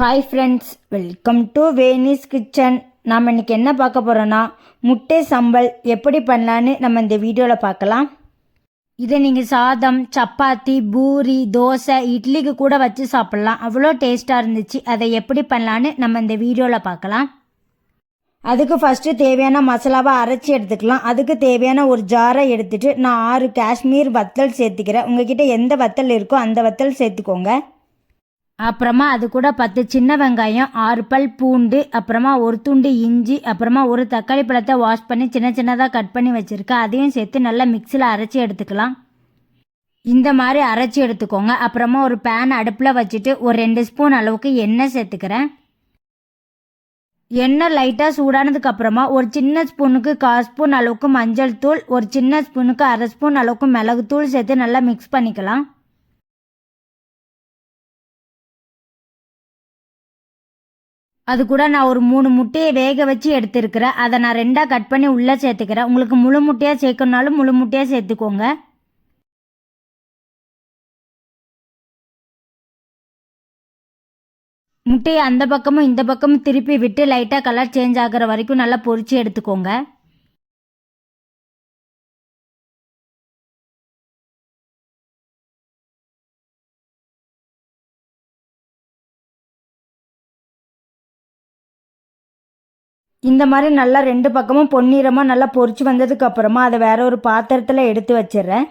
Hi friends welcome to Venice kitchen நாம் இன்னைக்கு என்ன பார்க்க போகிறோன்னா முட்டை சம்பல் எப்படி பண்ணலான்னு நம்ம இந்த வீடியோவில் பார்க்கலாம். இதை நீங்கள் சாதம் சப்பாத்தி பூரி தோசை இட்லிக்கு கூட வச்சு சாப்பிட்லாம். அவ்வளோ டேஸ்ட்டாக இருந்துச்சு. அதை எப்படி பண்ணலான்னு நம்ம இந்த வீடியோவில் பார்க்கலாம். அதுக்கு ஃபஸ்ட்டு தேவையான மசாலாவை அரைச்சி எடுத்துக்கலாம். அதுக்கு தேவையான ஒரு ஜாரை எடுத்துகிட்டு நான் ஆறு காஷ்மீர் வத்தல் சேர்த்துக்கிறேன். உங்ககிட்ட எந்த வத்தல் இருக்கோ அந்த வத்தல் சேர்த்துக்கோங்க. அப்புறமா அது கூட பத்து சின்ன வெங்காயம் ஆறு பல் பூண்டு அப்புறமா ஒரு துண்டு இஞ்சி அப்புறமா ஒரு தக்காளி பழத்தை வாஷ் பண்ணி சின்ன சின்னதாக கட் பண்ணி வச்சுருக்கேன் அதையும் சேர்த்து நல்லா மிக்சியில் அரைச்சி எடுத்துக்கலாம். இந்த மாதிரி அரைச்சி எடுத்துக்கோங்க. அப்புறமா ஒரு பேன் அடுப்பில் வச்சுட்டு ஒரு ரெண்டு ஸ்பூன் அளவுக்கு எண்ணெய் சேர்த்துக்கிறேன். எண்ணெய் லைட்டாக சூடானதுக்கு அப்புறமா ஒரு சின்ன ஸ்பூனுக்கு கால் ஸ்பூன் அளவுக்கு மஞ்சள் தூள் ஒரு சின்ன ஸ்பூனுக்கு அரை ஸ்பூன் அளவுக்கு மிளகுத்தூள் சேர்த்து நல்லா மிக்ஸ் பண்ணிக்கலாம். அது கூட நான் ஒரு மூணு முட்டையை வேக வச்சு எடுத்துருக்கிறேன். அதை நான் ரெண்டாக கட் பண்ணி உள்ளே சேர்த்துக்கிறேன். உங்களுக்கு முழு முட்டையாக சேர்க்கணுனாலும் முழு முட்டையாக சேர்த்துக்கோங்க. முட்டையை அந்த பக்கமும் இந்த பக்கமும் திருப்பி விட்டு லைட்டாக கலர் சேஞ்ச் ஆகிற வரைக்கும் நல்லா பொரிச்சு எடுத்துக்கோங்க. இந்த மாதிரி நல்லா ரெண்டு பக்கமும் பொன்னிறமாக நல்லா பொறிச்சு வந்ததுக்கு அப்புறமா அதை வேற ஒரு பாத்திரத்தில் எடுத்து வச்சிடுறேன்.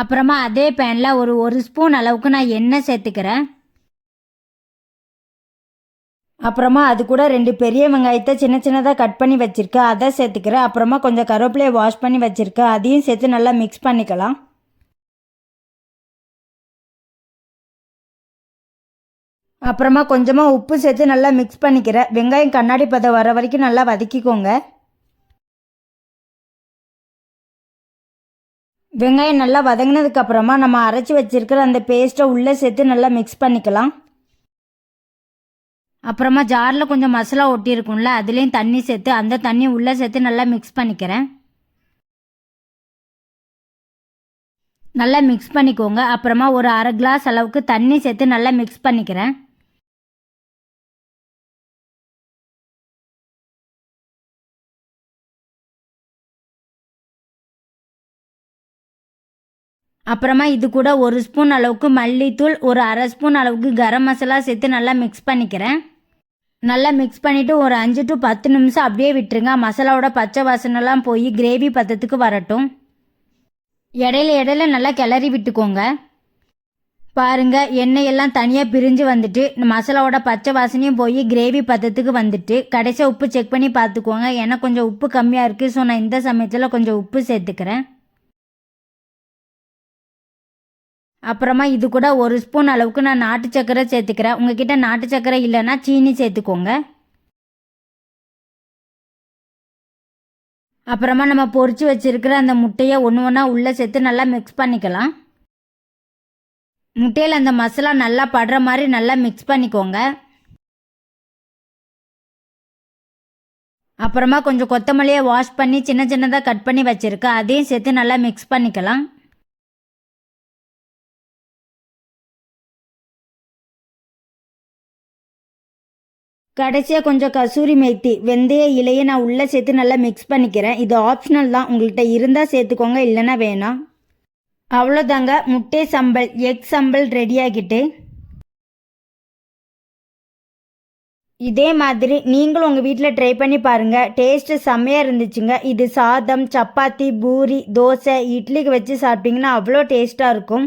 அப்புறமா அதே பேனில் ஒரு ஒரு ஸ்பூன் அளவுக்கு நான் எண்ணெய் சேர்த்துக்கிறேன். அப்புறமா அது கூட ரெண்டு பெரிய வெங்காயத்தை சின்ன சின்னதாக கட் பண்ணி வச்சுருக்கேன். அதை சேர்த்துக்கிறேன். அப்புறமா கொஞ்சம் கருவேப்பிலையை வாஷ் பண்ணி வச்சுருக்கேன். அதையும் சேர்த்து நல்லா மிக்ஸ் பண்ணிக்கலாம். அப்புறமா கொஞ்சமாக உப்பு சேர்த்து நல்லா மிக்ஸ் பண்ணிக்கிறேன் வெங்காயம் கண்ணாடி பதம் வர வரைக்கும் நல்லா வதக்கிக்கோங்க. வெங்காயம் நல்லா வதங்கினதுக்கப்புறமா நம்ம அரைச்சி வச்சிருக்கிற அந்த பேஸ்ட்டை உள்ளே சேர்த்து நல்லா மிக்ஸ் பண்ணிக்கலாம். அப்புறமா ஜாரில் கொஞ்சம் மசாலா ஒட்டியிருக்கும்ல அதுலேயும் தண்ணி சேர்த்து அந்த தண்ணி உள்ளே சேர்த்து நல்லா மிக்ஸ் பண்ணிக்கிறேன். நல்லா மிக்ஸ் பண்ணிக்கோங்க. அப்புறமா ஒரு அரை கிளாஸ் அளவுக்கு தண்ணி சேர்த்து நல்லா மிக்ஸ் பண்ணிக்கிறேன். அப்புறமா இது கூட ஒரு ஸ்பூன் அளவுக்கு மல்லித்தூள் ஒரு அரை ஸ்பூன் அளவுக்கு கரம் மசாலா சேர்த்து நல்லா மிக்ஸ் பண்ணிக்கிறேன். நல்லா மிக்ஸ் பண்ணிவிட்டு ஒரு அஞ்சு டு பத்து நிமிஷம் அப்படியே விட்டுருங்க. மசாலாவோட பச்சை வாசனைலாம் போய் கிரேவி பத்தத்துக்கு வரட்டும். இடையில இடையில நல்லா கிளறி விட்டுக்கோங்க. பாருங்க எண்ணெயெல்லாம் தனியாக பிரிஞ்சு வந்துட்டு மசாலாவோட பச்சை வாசனையும் போய் கிரேவி பதத்துக்கு வந்துட்டு கடைசியாக உப்பு செக் பண்ணி பார்த்துக்கோங்க. ஏன்னா கொஞ்சம் உப்பு கம்மியாக இருக்குது ஸோ நான் இந்த சமயத்தில் கொஞ்சம் உப்பு சேர்த்துக்கிறேன். அப்புறமா இது கூட ஒரு ஸ்பூன் அளவுக்கு நான் நாட்டு சக்கரை சேர்த்துக்கிறேன். உங்ககிட்ட நாட்டு சக்கரை இல்லைன்னா சீனி சேர்த்துக்கோங்க. அப்புறமா நம்ம பொறிச்சு வச்சிருக்கிற அந்த முட்டையை ஒன்று ஒன்றா உள்ளே சேர்த்து நல்லா மிக்ஸ் பண்ணிக்கலாம். முட்டையில் அந்த மசாலா நல்லா படுற மாதிரி நல்லா மிக்ஸ் பண்ணிக்கோங்க. அப்புறமா கொஞ்சம் கொத்தமல்லியை வாஷ் பண்ணி சின்ன சின்னதாக கட் பண்ணி வச்சுருக்கேன். அதையும் சேர்த்து நல்லா மிக்ஸ் பண்ணிக்கலாம். கடைசியாக கொஞ்சம் கசூரி மேத்தி வெந்தய இலையை நான் உள்ளே சேர்த்து நல்லா மிக்ஸ் பண்ணிக்கிறேன். இது ஆப்ஷனல் தான். உங்கள்கிட்ட இருந்தால் சேர்த்துக்கோங்க இல்லைன்னா வேணாம். அவ்வளோதாங்க முட்டை சம்பல் எக் சம்பல் ரெடி ஆகிட்டு. இதே மாதிரி நீங்களும் உங்கள் வீட்டில் ட்ரை பண்ணி பாருங்கள் டேஸ்ட்டு செம்மையாக இருந்துச்சுங்க. இது சாதம் சப்பாத்தி பூரி தோசை இட்லிக்கு வச்சு சாப்பிட்டிங்கன்னா அவ்வளோ டேஸ்ட்டாக இருக்கும்.